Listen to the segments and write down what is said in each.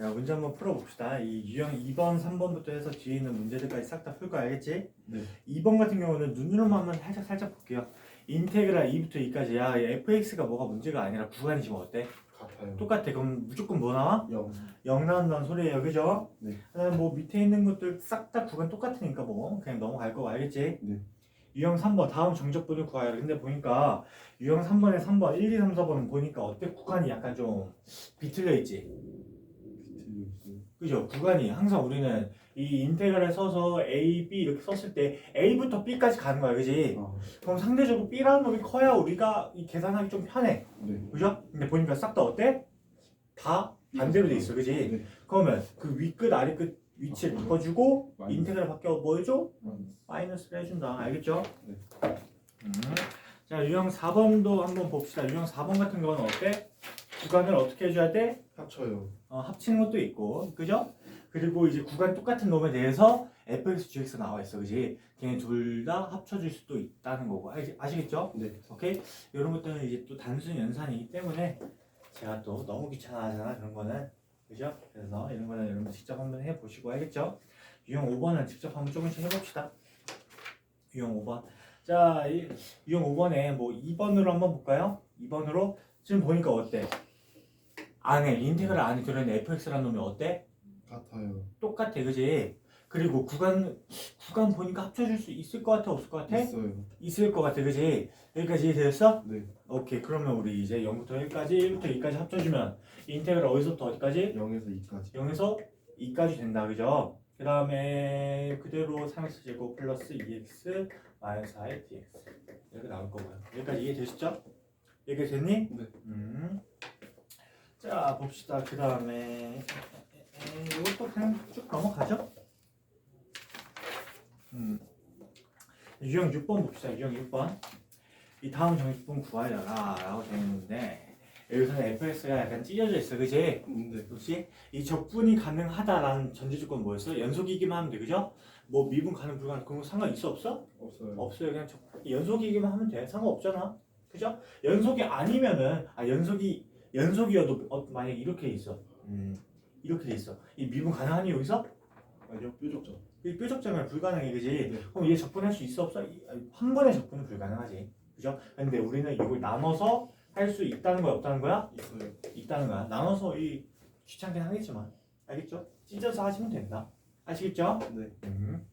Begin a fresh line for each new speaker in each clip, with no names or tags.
야, 문제 한번 풀어봅시다. 이 유형 2번, 3번부터 해서 뒤에 있는 문제들까지 싹 다 풀 거 알겠지?
네.
2번 같은 경우는 눈으로만 한번 살짝 살짝 볼게요. 인테그랄 2부터 2까지야. fx가 뭐가 문제가 아니라 구간이 지금 어때?
같아요.
똑같아. 그럼 무조건 뭐 나와?
0.
0 나온다는 소리예요. 그죠?
네.
그다음에 뭐 밑에 있는 것들 싹 다 구간 똑같으니까 뭐 그냥 넘어갈 거 알겠지?
네.
유형 3번 다음 정적분을 구하여. 근데 보니까 유형 3번에 3번 1, 2, 3, 4번은 보니까 어때? 구간이 약간 좀 비틀려 있지? 그죠? 구간이 항상 우리는 이 인테그랄 써서 A, B 이렇게 썼을 때 A부터 B까지 가는 거야, 그지?
아,
그럼 상대적으로 B라는 놈이 커야 우리가 이 계산하기 좀 편해,
네.
그죠? 근데 보니까 싹 다 어때? 다 반대로 돼 있어, 그지?
네.
그러면 그 위끝 아래끝 위치를 바꿔주고
마이너스.
인테그랄 바뀌어 뭐 해줘?
마이너스.
마이너스를 해준다, 알겠죠?
네.
음. 자, 유형 4번도 한번 봅시다. 유형 4번 같은 경우는 어때? 구간을 어떻게 해줘야 돼?
합쳐요.
어, 합치는 것도 있고, 그죠? 그리고 이제 구간 똑같은 놈에 대해서 fx, gx 나와 있어, 그지? 걔네 둘 다 합쳐줄 수도 있다는 거고, 아시, 아시겠죠?
네.
오케이? 이런 것들은 이제 또 단순 연산이기 때문에 제가 또 너무 귀찮아하잖아, 그런 거는. 그죠? 그래서 이런 거는 여러분 직접 한번 해보시고 알겠죠? 유형 5번은 직접 한번 조금씩 해봅시다. 유형 5번. 자, 이, 유형 5번에 뭐 2번으로 한번 볼까요? 2번으로 지금 보니까 어때? 안에 인테그랄 안에 들어있는 fx라는 놈이 어때?
같아요.
똑같아, 그지? 그리고 구간 구간 보니까 합쳐줄 수 있을 것 같아, 없을 것 같아?
있어요.
있을 것 같아, 그지? 여기까지 이해됐어?
네.
오케이, 그러면 우리 이제 0부터 1까지, 1부터 2까지 합쳐주면 인테그랄 어디서부터 어디까지?
0에서 2까지.
0에서 2까지 된다, 그죠? 그 다음에 그대로 3x 제곱 플러스 2x 마이너스 4의 dx 이렇게 나올 거고요. 여기까지 이해되시죠? 여기까지 됐니?
네.
음. 자 봅시다. 그 다음에 이것도 그냥 쭉 넘어가죠. 음. 유형 6번 봅시다. 유형 6번. 이 다음 정식분 구하여라 라고 되어 있는데 여기서는 fx가 약간 찢어져 있어. 그지?
음, 네.
역시 이 적분이 가능하다라는 전제 조건 뭐였어? 연속이기만 하면 돼. 그죠? 뭐 미분 가능 불가능 그런 거 상관 있어 없어?
없어요.
없어요. 그냥 적, 연속이기만 하면 돼. 상관 없잖아. 그죠? 연속이 아니면은 아 연속이 연속이어도 어, 만약 이렇게 있어. 음 이렇게 돼 있어. 이 미분 가능하니 여기서?
아니요. 뾰족점.
이 뾰족점이 불가능해, 그지?
네.
그럼 얘 적분할 수 있어 없어? 이- 아니, 한 번에 적분은 불가능하지. 그죠? 근데 우리는 이걸 나눠서 할 수 있다는 거야, 없다는 거야?
있어요.
있다는 거야. 나눠서 이 귀찮긴 하겠지만, 알겠죠? 찢어서 하시면 된다. 아시겠죠?
네.
음.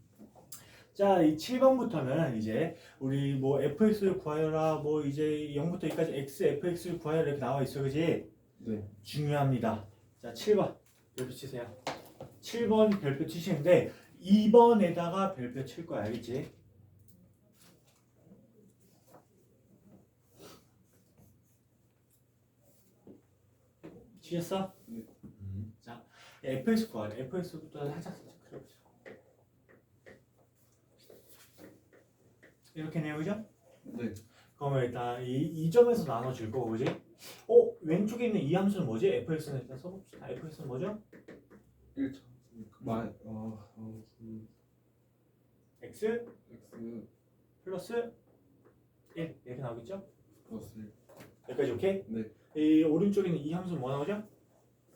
자, 이 7번부터는 이제 우리 뭐 fx를 구하여라, 뭐 이제 0부터 2까지 x, fx를 구하여라 이렇게 나와 있어, 그지?
네.
중요합니다. 자, 7번 별표 치세요. 7번 별표 치시는데 2번에다가 별표 칠 거야, 알겠지? 치셨어?
네.
음. 자, fx 구하래. fx부터 살짝 살짝 그려보자. 이렇게 내요, 그죠?
네.
그러면 일단 이, 이 점에서 나눠줄 거고, 그지? 어? 왼쪽에 있는 이 함수는 뭐지? fx는 일단 써봅시다. fx는 뭐죠?
1차. 마, 어, 어, 음,
x
x
플러스 1 이렇게 나오겠죠?
플러스 1.
여기까지 오케이?
네.
이 오른쪽에 있는 이 함수는 뭐 나오죠?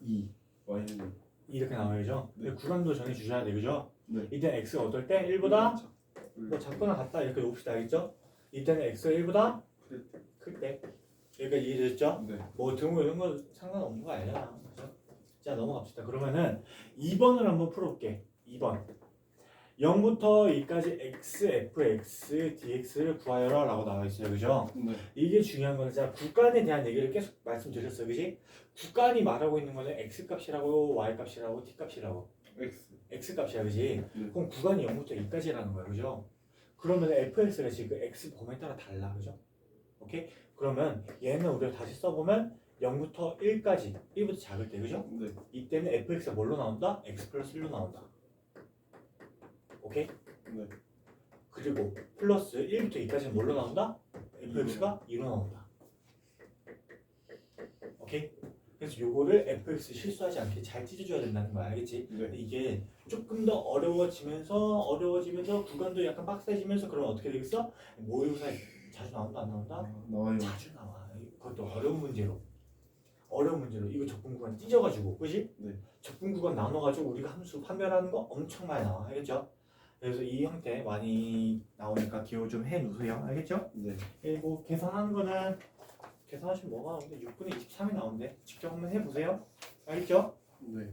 2. y는
이렇게 나와야죠.
네.
구간도 정해주셔야 돼, 그죠?
네.
이때 x가 어떨 때? 1보다 뭐 작거나 같다 이렇게 놓읍시다, 알겠죠? 이때는 x가 1보다 클클 때. 여기까지 이해되셨죠?
네.
뭐 등호 이런 거 상관없는 거 알잖아. 그죠? 자 넘어갑시다. 그러면은 2번을 한번 풀어볼게. 2번. 0부터 2까지 x, f, x, dx를 구하여라 라고 나와 있어요. 그죠?
네.
이게 중요한 거는 자 구간에 대한 얘기를 계속 말씀드렸어요. 그지? 구간이 말하고 있는 거는 x 값이라고 y 값이라고 t 값이라고
x.
x 값이야. 그지?
네.
그럼 구간이 0부터 2까지라는 거야. 그죠? 그러면 fx가 지금 그 x 범위에 따라 달라. 그죠? 오케이? 그러면 얘는 우리가 다시 써보면 0부터 1까지 1부터 작을 때 그죠?
네.
이때는 fx가 뭘로 나온다? x 플러스 1로 나온다. 오케이?
네.
그리고 플러스 1부터 2까지는 뭘로 나온다? fx가 2로 나온다. 오케이? 그래서 요거를 fx 실수하지 않게 잘 찢어줘야 된다는 거 알겠지?
네.
이게 조금 더 어려워지면서 어려워지면서 구간도 약간 빡세지면서 그러면 어떻게 되겠어? 모의고사에 자주 나온다 안 나온다?
아, 나와요.
자주 나와. 그것도 어려운 문제로. 어려운 문제로 이거 적분 구간 찢어가지고 그지?
네.
적분 구간 나눠가지고 우리가 함수 판별하는 거 엄청 많이 나와 알겠죠? 그래서 이 형태 많이 나오니까 기호 좀 해놓으세요 알겠죠?
네.
그리고 계산하는 거는 계산하시면 뭐가 나오는데 6분의 23이 나오는데 직접 한번 해보세요 알겠죠?
네.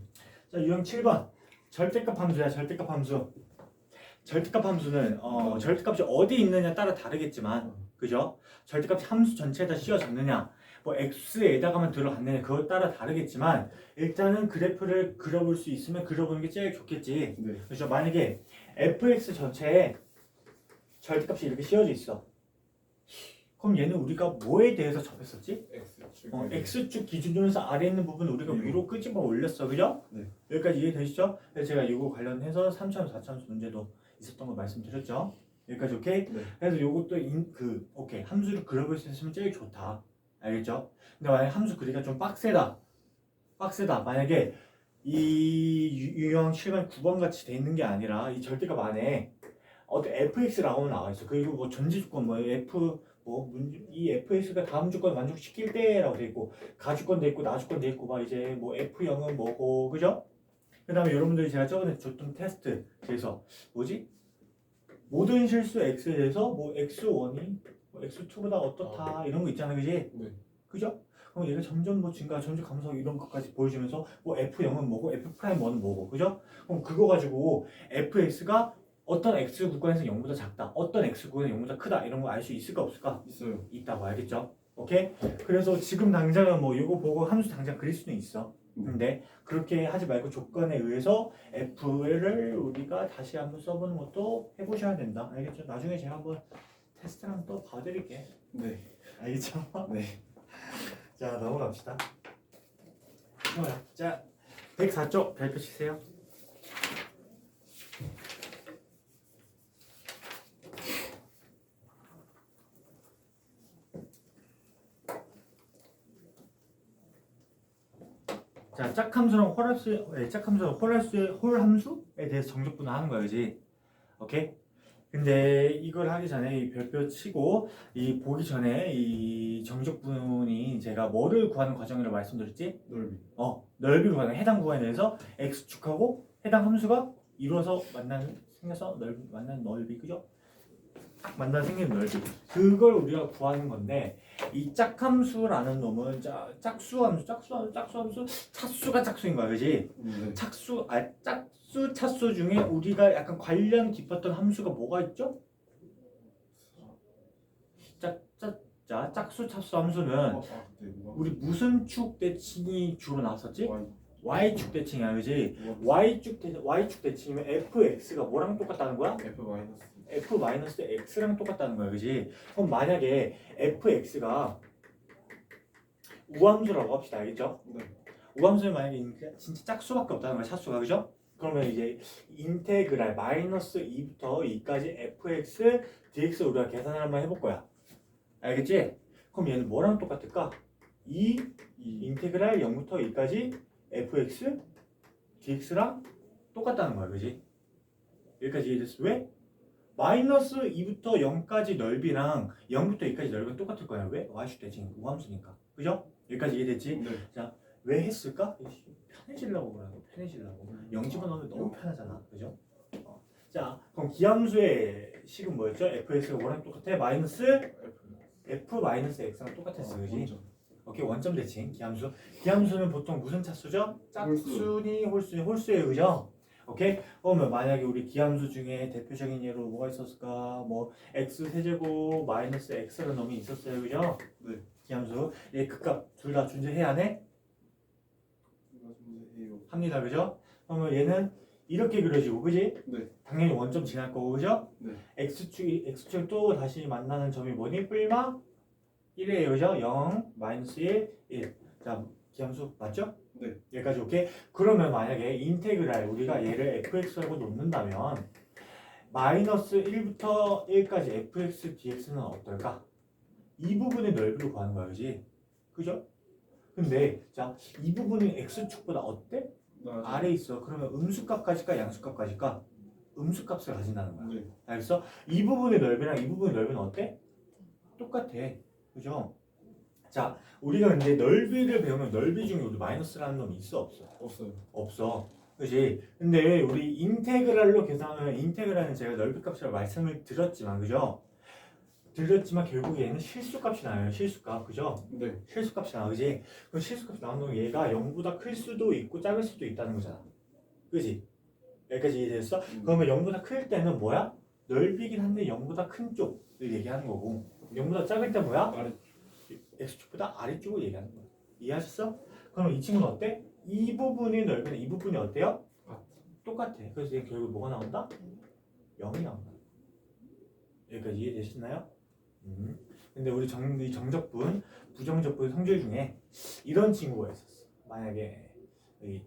자 유형 7번 절대값 함수야 절대값 함수 절대값 함수는 어, 절대값이 어디 있느냐 따라 다르겠지만 그죠? 절대값이 함수 전체에다 씌워 적느냐 뭐 x에다가만 들어갔느냐 그것 따라 다르겠지만 일단은 그래프를 그려볼 수 있으면 그려보는 게 제일 좋겠지
네.
그렇죠? 만약에 fx 전체에 절대값이 이렇게 씌워져 있어 그럼 얘는 우리가 뭐에 대해서 접했었지?
X축.
어, x축 기준으로서 아래 있는 부분 우리가
음.
위로 끄집어 올렸어 그죠?
네.
여기까지 이해되시죠? 그래서 제가 이거 관련해서 3차함수 4차함수 문제도 있었던 거 말씀드렸죠? 여기까지 오케이?
네.
그래서 요것도 인, 그 오케이 함수를 그려볼 수 있으면 제일 좋다 알겠죠? 근데 만약에 함수 그리기가 좀 빡세다 빡세다 만약에 이 유- 유형 7번 9번 같이 돼 있는 게 아니라 이 절대값 안에 어떤 fx라고 나와 있어 그리고 뭐 전지 조건 뭐 f 뭐 이 fx가 다음 조건 만족시킬 때라고 돼 있고 가주권 돼 있고 나주권 돼 있고 막 이제 뭐 f0은 뭐고 그죠? 그 다음에 여러분들이 제가 저번에 줬던 테스트 그래서 뭐지? 모든 실수 x에 대해서 뭐 x1이 뭐 x2보다 어떻다 이런 거 있잖아 그지?
네.
그죠? 그럼 얘가 점점 뭐 증가, 점점 감소 이런 것까지 보여주면서 뭐 F0은 뭐고 F'1은 뭐고 그죠? 그럼 그거 가지고 fx가 어떤 x 구간에서 0보다 작다, 어떤 x 구간에서 0보다 크다 이런 거 알 수 있을까 없을까?
있어요.
있다고 알겠죠? 오케이? 그래서 지금 당장은 뭐 이거 보고 함수 당장 그릴 수는 있어.
네.
근데 그렇게 하지 말고 조건에 의해서 f를 우리가 다시 한번 써보는 것도 해보셔야 된다. 알겠죠? 나중에 제가 한번 테스트 한번 또 봐드릴게.
네.
알겠죠?
네.
자 넘어갑시다. 좋아요. 자 104쪽 별표 치세요. 자 짝함수랑 홀함수, 예, 짝함수랑 홀함수의 홀함수에 대해서 정적분을 하는 거야, 그지? 오케이? 근데 이걸 하기 전에 이 별표 치고 이 보기 전에 이 정적분이 제가 뭐를 구하는 과정이라고 말씀드렸지?
넓이.
어 넓이를 구하는 해당 구간에 대해서 x축하고 해당 함수가 이루어서 만나는 생겨서 넓 만나는 넓이 그죠? 딱 만나 생기는 넓이 그걸 우리가 구하는 건데 이 짝함수라는 놈은 짜, 짝수함수 짝수함수 짝수함수 차수가 짝수인 거야 그지?
네.
착수 아 짝수 차수 중에 우리가 약간 관련 깊었던 함수가 뭐가 있죠? 짝 짝 자 짝수 차수 함수는
어, 아, 네. 뭐가?
우리 무슨 축 대칭이 주로 나왔었지?
Y.
y축 대칭이야 그지? y축 대 y축 대칭이면 fx가 뭐랑 똑같다는 거야?
F 마이너스.
f 마이너스 x랑 똑같다는 거야 그지? 그럼 만약에 fx가 우함수라고 합시다 알겠죠?
네.
우함수는 만약에 인- 진짜 짝수밖에 없다는 거야 차수가 그죠? 그러면 이제 인테그랄 마이너스 2부터 2까지 fx dx 우리가 계산을 한번 해볼 거야 알겠지? 그럼 얘는 뭐랑 똑같을까? 2
이.
인테그랄 0부터 2까지 fx dx랑 똑같다는 거야 그지? 여기까지 이해됐어? 왜? 마이너스 2부터 0까지 넓이랑 0부터 2까지 넓이가 똑같을 거야 왜? y축 대칭 우함수니까 그죠? 여기까지 이해됐지?
네.
왜 했을까? 편해지려고 그러고 편해지려고 0 집어넣으면 너무 편하잖아 그죠? 어. 자 그럼 기함수의 식은 뭐였죠? fx가 뭐랑 똑같아? 마이너스
F.
f 마이너스 x랑 똑같았어 그지? 오케이 원점 대칭 기함수 기함수는 보통 무슨 차수죠? 짝수니 홀수니 홀수예요 그죠? 오케이 그러면 만약에 우리 기함수 중에 대표적인 예로 뭐가 있었을까 뭐 x 세제곱 마이너스 x라는 놈이 있었어요 그죠?
네.
기함수 얘 극값 둘 다 존재해야
문제예요.
합니다 그죠? 그러면 얘는 이렇게 그려지고 그지?
네.
당연히 원점 지날 거고 그죠?
네.
x축이 x축 또 다시 만나는 점이 뭐니? 뿔마 1이에요 그죠? 0 마이너스 1 1. 자 기함수 맞죠?
네.
여기까지 오케이? 그러면 만약에 인테그랄 우리가 얘를 fx라고 놓는다면 마이너스 1부터 1까지 fx dx는 어떨까? 이 부분의 넓이를 구하는 거야 그지? 그죠? 근데 자 이 부분이 x축보다 어때?
나.
아래 있어 그러면 음수값 가질까 양수값 가질까? 음수값을 가진다는 거야
네.
알겠어? 이 부분의 넓이랑 이 부분의 넓이는 어때? 똑같아. 그죠? 자, 우리가 근데 넓이를 배우면 넓이 중에 우리 마이너스라는 놈이 있어 없어?
없어요.
없어. 그지? 근데 우리 인테그랄로 계산하면 인테그랄은 제가 넓이 값이라고 말씀을 드렸지만 그죠? 드렸지만 결국 얘는 실수값이 나요. 실수값 그죠?
네.
실수값이 나와 그지? 그럼 실수값이 나오는 건 얘가 0보다 클 수도 있고 작을 수도 있다는 거잖아. 그지? 여기까지 이해됐어? 그러면 0보다 클 때는 뭐야? 넓이긴 한데 0보다 큰 쪽을 얘기하는 거고 0보다 작을 때 뭐야? x축보다 아래쪽을 얘기하는 거야. 이해하셨어? 그럼 이 친구는 어때? 이 부분이 넓이는 이 부분이 어때요?
같아.
똑같아. 그래서 얘 결국 뭐가 나온다? 0이 나온다. 여기까지 이해되셨나요? 음. 근데 우리 정, 이 정적분, 부정적분 성질 중에 이런 친구가 있었어. 만약에 이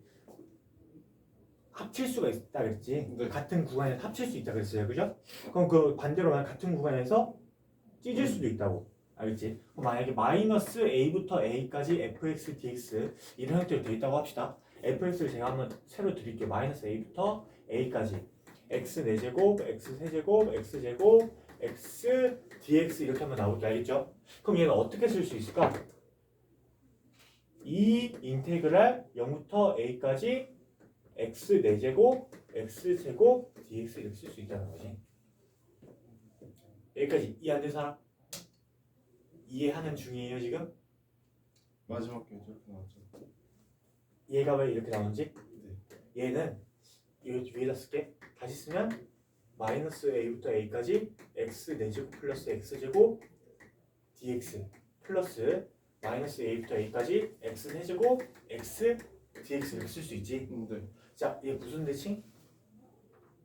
합칠 수가 있다 그랬지.
네.
같은 구간에서 합칠 수 있다 그랬어요. 그죠? 그럼 그 반대로 만약 같은 구간에서 찢을 수도 있다고. 알겠지? 만약에 마이너스 a부터 a까지 fx, dx 이런 형태로 되어 있다고 합시다. fx를 제가 한번 새로 드릴게요. 마이너스 a부터 a까지 x 4제곱, x 3제곱, x 제곱, x dx 이렇게 하면 나올 게 알겠죠? 그럼 얘는 어떻게 쓸 수 있을까? 이 인테그랄 0부터 a까지 x 4제곱, x 제곱, dx 이렇게 쓸 수 있다는 거지. 여기까지 이해 안 된 사람? 이해하는 중이에요 지금?
마지막 게 이렇게 나왔죠.
얘가 왜 이렇게 나오는지? 얘는 이 위에다 쓸게. 다시 쓰면 마이너스 a부터 a까지 x 4제곱 플러스 x 제곱 dx 플러스 마이너스 a부터 a까지 x 세제곱 x dx 이렇게 쓸 수 있지.
네.
자, 얘 무슨 대칭?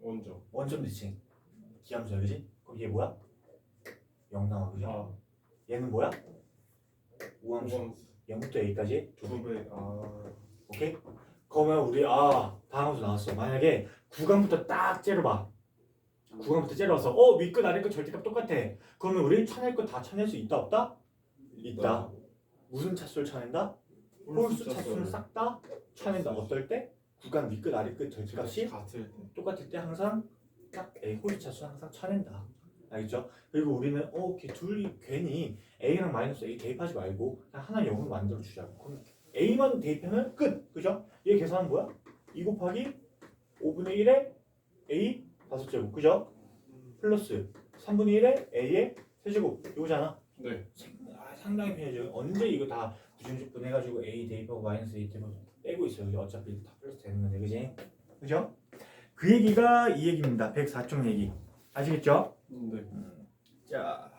원점.
원점 대칭. 기함수야, 그지? 그럼 얘 뭐야? 0 나와, 그죠?
아.
얘는 뭐야? 우함수.
원수.
0부터 a까지 두 배.
두 배. 아.
오케이? 그러면 우리 아 다음 수 나왔어. 만약에 구간부터 딱 째려봐. 구간부터 째려봐서 어 윗끝 아래끝 절대값 똑같아. 그러면 우리 쳐낼 거 다 쳐낼 수 있다 없다? 있다. 무슨 차수를 쳐낸다? 홀수 차수는 싹 다 쳐낸다. 어떨 때? 구간 윗끝 아래끝 절대값이
같을 때.
똑같을 때 항상 딱 A 홀수 차수 항상 쳐낸다. 알겠죠? 그리고 우리는 어 이렇게 둘이 괜히 A랑 마이너스 A 대입하지 말고 그냥 하나 0을 만들어 주자고. 그럼 A만 대입하면 끝. 그죠? 얘 계산은 뭐야? 2 곱하기 5분의 1에 A 다섯 제곱. 그죠? 플러스 3분의 1에 A의 세제곱. 이거잖아.
네.
생- 아, 상당히 편해져요. 언제 이거 다 부정식분 해가지고 A 대입하고 마이너스 A 대입하고 빼고 있어요. 이게 어차피 다 플러스 되는 건데, 그지? 그죠? 그 얘기가 이 얘기입니다. 104쪽 얘기. 아시겠죠?
네.
자,